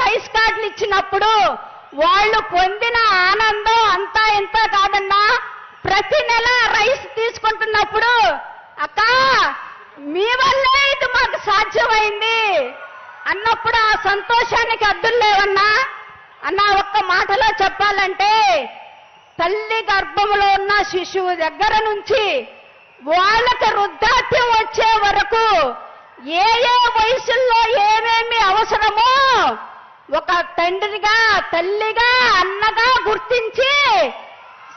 Rice కార్డులు ఇచ్చినప్పుడు వాళ్ళు పొందిన ఆనందం అంతా ఇంత కాదన్నా? ప్రతి నెల రైస్ తీసుకుంటున్నప్పుడు అక్క మీ వల్లే ఇది మాకు సాధ్యమైంది అన్నప్పుడు ఆ సంతోషానికి అద్దులు లేవన్నా? అన్న ఒక్క మాటలో చెప్పాలంటే తల్లి గర్భంలో ఉన్న శిశువు దగ్గర నుంచి వాళ్ళకి వృద్ధాప్యం వచ్చే వరకు ఏ ఏ వయసుల్లో ఏమేమి అవసరమో ఒక తండ్రిగా తల్లిగా అన్నగా గుర్తించి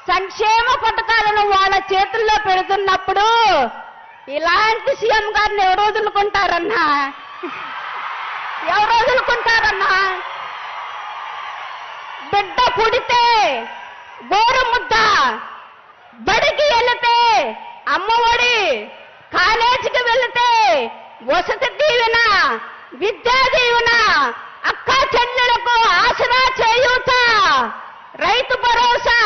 సంక్షేమ పథకాలను వాళ్ళ చేతుల్లో పెడుతున్నప్పుడు ఇలాంటి సీఎం గారిని ఎవరు వదులుకుంటారన్నా? ఎవరు వదులుకుంటారన్నా? బిడ్డ పుడితే గోరు ముద్ద బడికి వెళితే అమ్మఒడి కాలేజీకి వెళితే వసతి దీవెన విద్యా దీవెన రైతు భరోసా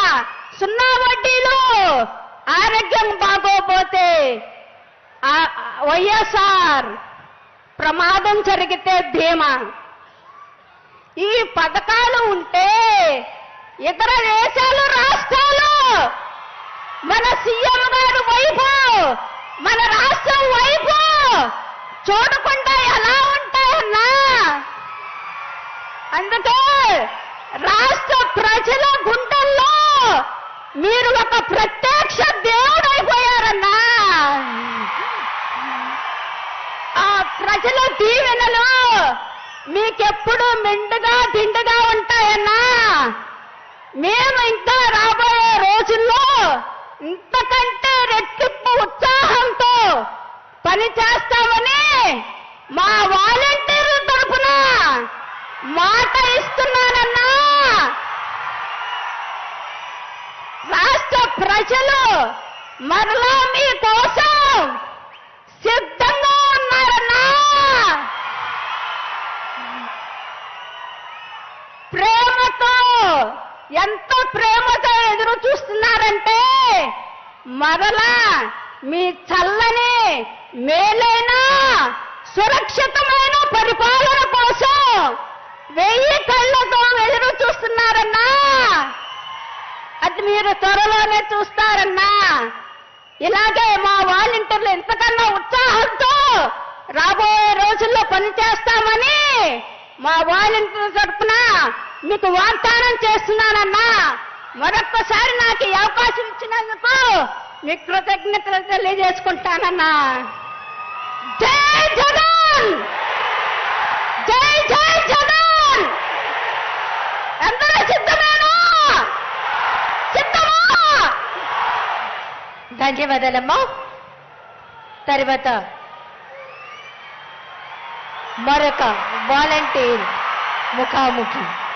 సున్నా వడ్డీలు ఆరోగ్యం బాగోపోతే వైఎస్ఆర్ ప్రమాదం జరిగితే ధీమా. ఈ పథకాలు ఉంటే ఇతర దేశాలు రాష్ట్రాలు మన సీఎం గారు వైపు మన రాష్ట్రం వైపు చూడకుండా ఎలా ఉంటాయన్నా? అందుకే రాష్ట్ర ప్రజల గుండెల్లో మీరు ఒక ప్రత్యక్ష దేవుడైపోయారన్నా ఆ ప్రజల దీవెనలు మీకెప్పుడు మెండుగా దిండుగా ఉంటాయన్నా. మేము ఇంకా రాబోయే రోజుల్లో ఇంతకంటే రెట్టింపు ఉత్సాహంతో పని చేస్తామని మా వాలంటీర్ల తరపున మాట ఇస్తున్నానన్నా. ప్రజలు మరలా మీ కోసం సిద్ధంగా ఉన్నారన్నా. ప్రేమతో ఎంత ప్రేమతో ఎదురు చూస్తున్నారంటే మరలా మీ చల్లని మేలైనా అది మీరు త్వరలోనే చూస్తారన్నా. ఇలాగే మా వాలంటీర్లు ఎంతకన్నా ఉత్సాహంతో రాబోయే రోజుల్లో పనిచేస్తామని మా వాలంటీర్ తరఫున మీకు వాగ్దానం చేస్తున్నానన్నా. మరొక్కసారి నాకు ఈ అవకాశం ఇచ్చినందుకు మీకు కృతజ్ఞతలు తెలియజేసుకుంటానన్నా. జై జగన్! జై జై జగన్! అందరూ ధన్యవాదాలమ్మా. తర్వాత మరొక వాలంటీర్ ముఖాముఖి.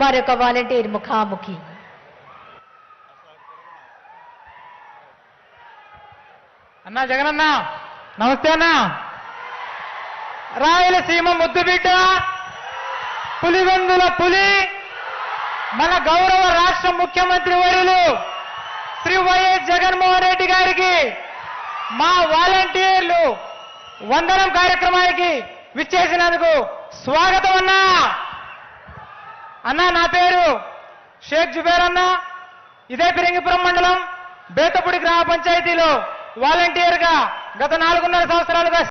మరొక వాలంటీర్ ముఖాముఖి. అన్నా జగనన్న నమస్తే అన్న. రాయలసీమ ముద్దుబిడ్డ పులివెందుల పులి మన గౌరవ రాష్ట్ర ముఖ్యమంత్రి వర్యులు శ్రీ వైఎస్ జగన్మోహన్ రెడ్డి గారికి మా వాలంటీర్లు వందనం కార్యక్రమానికి విచ్చేసినందుకు స్వాగతం అన్నా. అన్నా నా పేరు షేక్ జుబేర్ అన్న. ఇదే పిరంగిపురం మండలం బేతపూడి గ్రామ పంచాయతీలో వాలంటీర్గా గత నాలుగున్నర సంవత్సరాలుగా